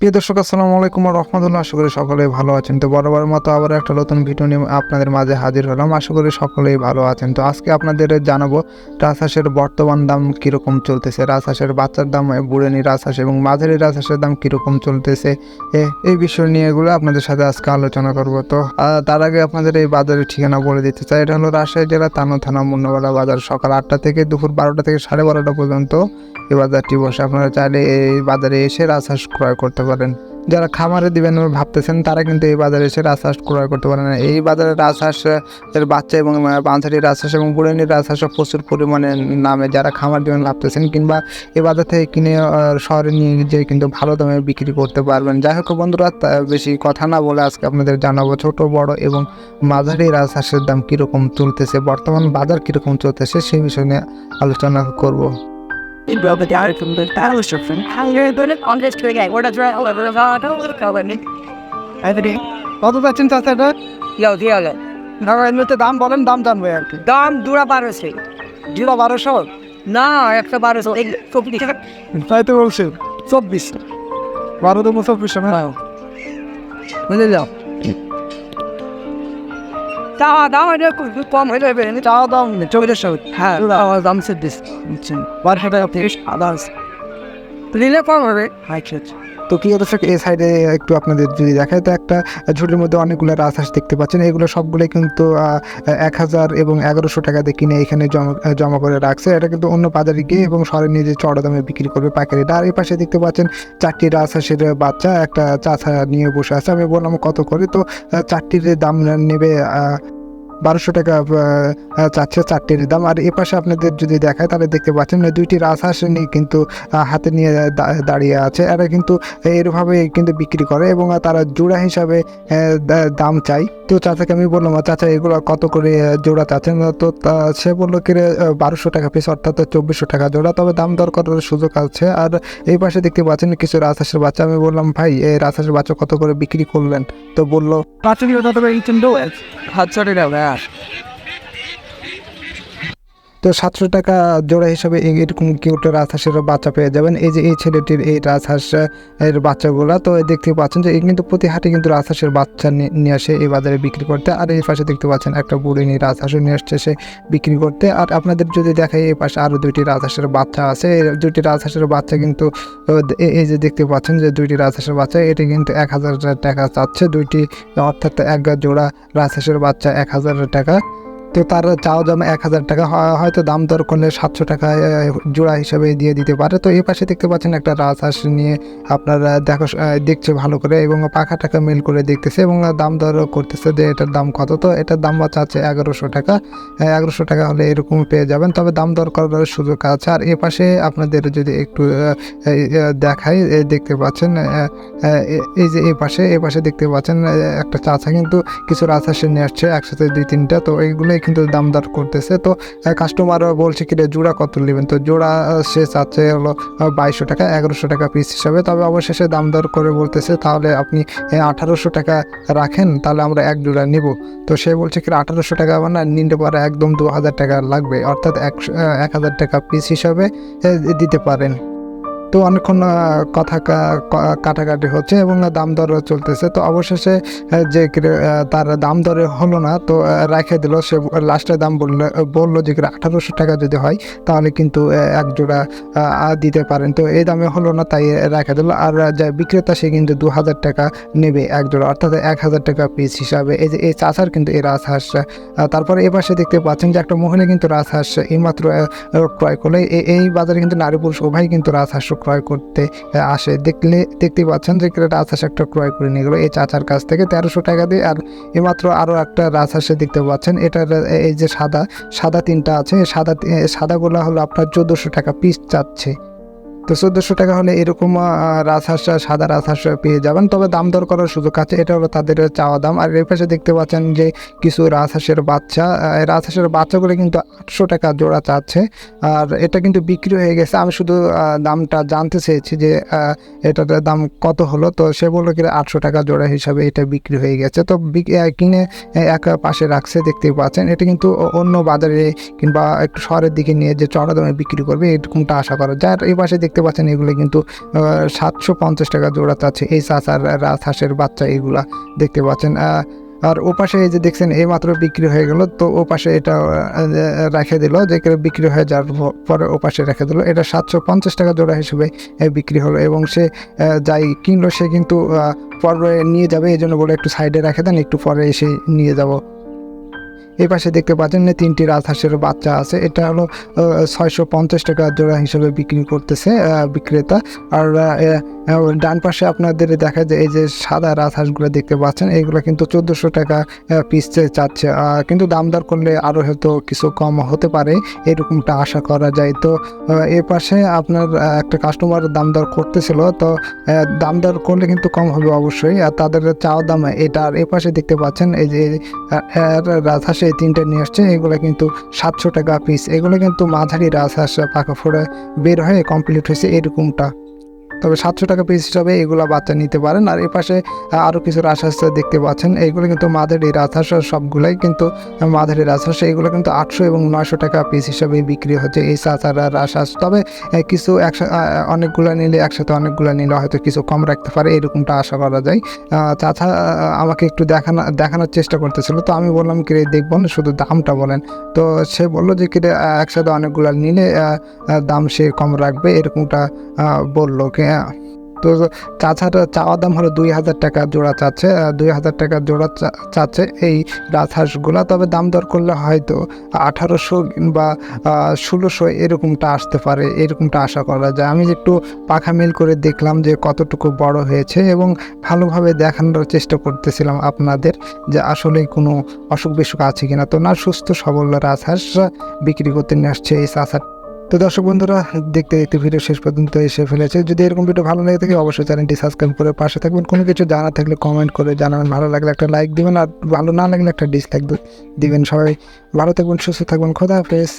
প্রিয় দর্শক, আসসালামু আলাইকুম রহমতুল্লাহ। আশা করি সকলেই ভালো আছেন। তো বরাবর মতো আবার একটা নতুন ভিডিও নিয়ে আপনাদের মাঝে হাজির হলাম। আশা করি সকলেই ভালো আছেন। তো আজকে আপনাদের জানাব, রাজহাঁসের বর্তমান দাম কীরকম চলতেছে? রাজহাঁসের বাচ্চার দাম বুড়েনি রাজহাঁস এবং মাঝারি রাজহাঁসের দাম কীরকম চলতেছে? এই বিষয় নিয়ে এগুলো আপনাদের সাথে আজকে আলোচনা করব। তো তার আগে আপনাদের এই বাজারের ঠিকানা বলে দিতে চাই। এটা হলো রাজশাহী জেলা তানো থানা মুন্নবাড়া বাজার। সকাল আটটা থেকে দুপুর বারোটা থেকে সাড়ে বারোটা পর্যন্ত এই বাজারটি বসে আপনারা চাইলে এই বাজারে এসে রাজহাঁস ক্রয় করতে পারেন। যারা খামারে দিবেন ভাবতেছেন, তারা কিন্তু এই বাজারে এসে রাজহাঁস ক্রয় করতে পারেন। এই বাজারে রাজহাঁস এর বাচ্চা এবং বাঁধারি রাজহাঁস এবং বুড়ানি রাজহাঁসও প্রচুর পরিমাণে নামে। যারা খামার দিবেন ভাবতেছেন, কিংবা এই বাজার থেকে কিনে শহরে নিয়ে যেয়ে কিন্তু ভালো দামে বিক্রি করতে পারবেন। যাই হোক বন্ধুরা বেশি কথা না বলে আজকে আপনাদের জানাব ছোট, বড় এবং মাঝারি রাজহাঁসের দাম কীরকম চলতেছে, বর্তমান বাজার কীরকম চলতেছে, সেই বিষয় নিয়ে আলোচনা করব। You broke it down from the battleship how you're doing it on this to tree. Where the drill over the water. everything কত যাচ্ছেন চাচা এটা Yo, diale. না এমনিতে দাম বলেন দাম জানব আর কি দাম দুরা বারোশো জিরো বারোশো না একটা বারোশো এই চব্বিশ তাই তো বলছি চব্বিশ বারো দুমো চব্বিশ না বুঝে যাও তা দাম এটা কম হয়ে যাবে চা দাম চব্বিশ হ্যাঁ আমার দাম সে দিস বারোশো টাকা তিরিশ আদার্স নিলে কম হবে আচ্ছা তো প্রিয় দর্শক এই সাইডে একটু আপনাদের যদি দেখায় তো একটা ঝুড়ির মধ্যে অনেকগুলো রাজহাঁস দেখতে পাচ্ছেন। এগুলো সবগুলো কিন্তু এক হাজার এবং এগারোশো টাকা দিয়ে কিনে এখানে জমা জমা করে রাখছে। এটা কিন্তু অন্য বাজারে গিয়ে এবং শহরে নিয়ে যে চড়া দামে বিক্রি করবে পাইকারিটা আর এই পাশে দেখতে পাচ্ছেন, চারটি রাজহাঁসের বাচ্চা, একটা চাচা নিয়ে বসে আছে। আমি বললাম, কত করে? তো চারটির দাম নেবে বারোশো টাকা চাচ্ছে চারটির দাম। আর এ পাশে আপনাদের যদি দেখায় তাহলে দেখতে পাচ্ছেন দুইটি রাজহাঁস নিয়ে কিন্তু হাতে নিয়ে দাঁড়িয়ে আছে। এরা কিন্তু এরভাবে কিন্তু বিক্রি করে এবং তারা জোড়া হিসাবে দাম চাই তো চাচাকে আমি বললাম চাচা এগুলো কত করে জোড়া চাচ্ছেন? তো সে বলল কি বারোশো টাকা পিস অর্থাৎ চব্বিশশো টাকা জোড়া। তবে দাম দর করার সুযোগ আছে। আর এই পাশে দেখতে পাচ্ছেন কিছু রাজহাঁসের বাচ্চা। আমি বললাম ভাই এই রাজহাঁসের বাচ্চা কত করে বিক্রি করলেন? তো বলল পাঁচশো টাকা তবে এই চিন্তা সাতশো টাকা ভাই তো সাতশো টাকা জোড়া হিসাবে এরকম কিউট রাজহাঁসের বাচ্চা পেয়ে যাবেন। এই যে এই ছেলেটির এই রাজহাঁস এর বাচ্চাগুলো, তো দেখতে পাচ্ছেন যে কিন্তু প্রতি হাটে কিন্তু রাজহাঁসের বাচ্চা নিয়ে আসে এই বাজারে বিক্রি করতে। আর এই পাশে দেখতে পাচ্ছেন একটা বুড়িনি রাজহাঁসও নিয়ে আসছে সে বিক্রি করতে। আর আপনাদের যদি দেখায় এই পাশে আরও দুইটি রাজহাঁসের বাচ্চা আছে, এই দুইটি রাজহাঁসের বাচ্চা কিন্তু এই যে দেখতে পাচ্ছেন যে দুইটি রাজহাঁসের বাচ্চা, এটি কিন্তু এক হাজার টাকা চাচ্ছে। দুইটি, অর্থাৎ এক জোড়া রাজহাঁসের বাচ্চা এক হাজার টাকা। তো তার চাও দাম এক হাজার টাকা হয়- হয়তো দাম দর করলে সাতশো টাকা জোড়া হিসাবে দিয়ে দিতে পারে। তো এই পাশে দেখতে পাচ্ছেন একটা রাজহাঁস নিয়ে আপনারা দেখো দেখছে ভালো করে এবং পাখা টাকা মেল করে দেখতেছে এবং দাম দর করতেছে যে এটার দাম কত। তো এটার দাম বাচ্চা আছে এগারোশো টাকা এগারোশো টাকা হলে এরকম পেয়ে যাবেন। তবে দাম দর করার সুযোগ আছে। আর এ পাশে আপনাদের যদি একটু দেখাই দেখতে পাচ্ছেন, এ- এই যে এই পাশে এই পাশে দেখতে পাচ্ছেন একটা চাচা কিন্তু কিছু রাজহাঁসে নিয়ে আসছে একসাথে দুই তিনটা। তো এইগুলোই কিন্তু দাম দর করতেছে। তো কাস্টমার বলছে কি রে, জোড়া কত নেবেন? তো জোড়া সে চাচ্ছে হলো বাইশশো টাকা, এগারোশো টাকা পিস হিসাবে। তবে অবশেষে দাম দর করে বলতেছে, তাহলে আপনি আঠারোশো টাকা রাখেন, তাহলে আমরা এক জোড়া নিব। তো সে বলছে কি আঠারোশো টাকা আমার না নিতে পারে একদম দু হাজার টাকা লাগবে। অর্থাৎ এক হাজার টাকা পিস হিসাবে দিতে পারেন। তো অনেকক্ষণ কথা কাটাকাটি হচ্ছে এবং দাম দর চলতেছে। তো অবশেষে যে তার দাম দরে হলো না, তো রেখে দিল। সে লাস্টে দাম বলল বলল যে আঠারোশো টাকা যদি হয়, তাহলে কিন্তু এক জোড়া দিতে পারেন। তো এই দামে হলো না, তাই রেখে দিল। আর যা বিক্রেতা, সে কিন্তু দু হাজার টাকা নেবে এক জোড়া অর্থাৎ এক হাজার টাকা পিস হিসাবে। এই যে, এই চাষার কিন্তু এই রাজহাঁস তারপরে এ পাশে দেখতে পাচ্ছেন যে একটা মহিলা কিন্তু রাজহাঁস এইমাত্র ক্রয় করলে। এই বাজারে কিন্তু নারী পুরুষ উভয় কিন্তু রাজহাঁস ক্রয় করতে আসে। দেখলে, দেখতে পাচ্ছেন যে রাজহাঁস একটা ক্রয় করে নিয়ে গেলো। এই চাচার কাছ থেকে তেরোশো টাকা দিয়ে, আর এমাত্র আরও একটা রাজহাঁসে দেখতে পাচ্ছেন। এটার এই যে সাদা সাদা তিনটা আছে। সাদা সাদাগুলো হলো আপনার চোদ্দোশো টাকা পিস চাচ্ছে। তো চোদ্দোশো টাকা হলে এরকম রাজহাঁস সাদা রাজহাঁস পেয়ে যাবেন। তবে দাম দর করার সুযোগ আছে। এটা হলো তাদের চাওয়া দাম। আর এর পাশে দেখতে পাচ্ছেন যে কিছু রাজহাঁসের বাচ্চা রাজহাঁসের বাচ্চাগুলো কিন্তু আটশো টাকা জোড়া চাচ্ছে। আর এটা কিন্তু বিক্রি হয়ে গেছে। আমি শুধু দামটা জানতে চেয়েছি যে এটার দাম কত হলো। তো সে বলল কি আটশো টাকা জোড়া হিসাবে এটা বিক্রি হয়ে গেছে। তো কিনে এক পাশে রাখছে। দেখতেই পাচ্ছেন, এটা কিন্তু অন্য বাজারে কিংবা একটু শহরের দিকে নিয়ে যে চড়া দামে বিক্রি করবে, এরকমটা আশা করা যায়। আর এই পাশে দেখতে দেখতে পাচ্ছেন, এগুলো কিন্তু সাতশো পঞ্চাশ টাকা জোড়াতে আছে এই চাচার রাজহাঁসের বাচ্চা এগুলা দেখতে পাচ্ছেন। আর ও পাশে এই যে দেখছেন, এই মাত্র বিক্রি হয়ে গেল। তো ও পাশে এটা রেখে দিল, যে বিক্রি হয়ে যাওয়ার পরে ও পাশে রেখে দিল। এটা সাতশো পঞ্চাশ টাকা জোড়া হিসেবে বিক্রি হলো এবং সে যাই কিনলো, সে কিন্তু পরে নিয়ে যাবে। এই জন্য বলে একটু সাইডে রেখে দেন, একটু পরে এসে নিয়ে যাব। এই পাশে দেখতে পাচ্ছেন তিনটি রাজহাঁসের বাচ্চা আছে। এটা হলো ছয়শো পঞ্চাশ টাকা জোড়া হিসেবে বিক্রি করতেছে বিক্রেতা। আর ডান পাশে আপনাদের দেখা যায় এই যে সাদা রাজহাঁসগুলো দেখতে পাচ্ছেন এইগুলো কিন্তু চোদ্দোশো টাকা পিস চাচ্ছে। কিন্তু দাম দর করলে আরও হয়তো কিছু কম হতে পারে, এরকমটা আশা করা যায়। তো এ পাশে আপনার একটা কাস্টমার দাম দর করতেছিল, তো দাম দর করলে কিন্তু কম হবে অবশ্যই। আর তাদের চাওয়া দাম এটা। আর এ পাশে দেখতে পাচ্ছেন এই যে রাজহাঁসে এই তিনটে নিয়ে আসছে, এগুলো কিন্তু সাতশো টাকা পিস এগুলো কিন্তু মাঝারি রাজহাঁস পাকা ফোড়ে বের হয়ে কমপ্লিট হয়েছে এরকমটা। তবে সাতশো টাকা পিস হিসাবে এগুলো বাচ্চা নিতে পারেন। আর এ পাশে আরও কিছু রাজহাঁস দেখতে পাচ্ছেন। এইগুলো কিন্তু মাঝারি রাজহাঁস সবগুলাই কিন্তু মাঝারি রাজহাঁস এগুলো কিন্তু আটশো এবং নয়শো টাকা পিস হিসাবে বিক্রি হচ্ছে এই চাচারা রাজহাঁস তবে কিছু একসাথে অনেকগুলো নিলে একসাথে অনেকগুলো নিলে হয়তো কিছু কম রাখতে পারে এরকমটা আশা করা যায়। চাচা আমাকে একটু দেখানো দেখানোর চেষ্টা করতেছিল। তো আমি বললাম কি রে দেখব না শুধু দামটা বলেন। তো সে বলল যে কি রে, একসাথে অনেকগুলো নিলে দাম সে কম রাখবে এরকমটা বলল। কি হ্যাঁ। তো চাচাটা চাওয়া দাম হলো দুই হাজার টাকা জোড়া চাচ্ছে দুই হাজার টাকা জোড়া চাচ্ছে এই রাজহাঁসগুলা। তবে দাম দর করলে হয়তো আঠারোশো বা ষোলোশো এরকমটা আসতে পারে, এরকমটা আশা করা যায়। আমি একটু পাখা মিল করে দেখলাম যে কতটুকু বড় হয়েছে এবং ভালোভাবে দেখানোর চেষ্টা করতেছিলাম আপনাদের যে আসলে কোনো অসুখ বিসুখ আছে কিনা। তো না, সুস্থ, সবল রাজহাঁস বিক্রি করতে নিয়ে আসছে এই চাষার তো দর্শক বন্ধুরা, দেখতে দেখতে ভিডিও শেষ পর্যন্ত এসে ফেলেছে। যদি এরকম ভিডিও ভালো লাগে থাকে, অবশ্যই চ্যানেলটি সাবস্ক্রাইব করে পাশে থাকবেন। কোনো কিছু জানা থাকলে কমেন্ট করে জানাবেন। ভালো লাগলে একটা লাইক দিবেন আর ভালো না লাগলে একটা ডিসলাইক দিবেন। সবাই ভালো থাকবেন, সুস্থ থাকবেন। খোদা হাফেজ।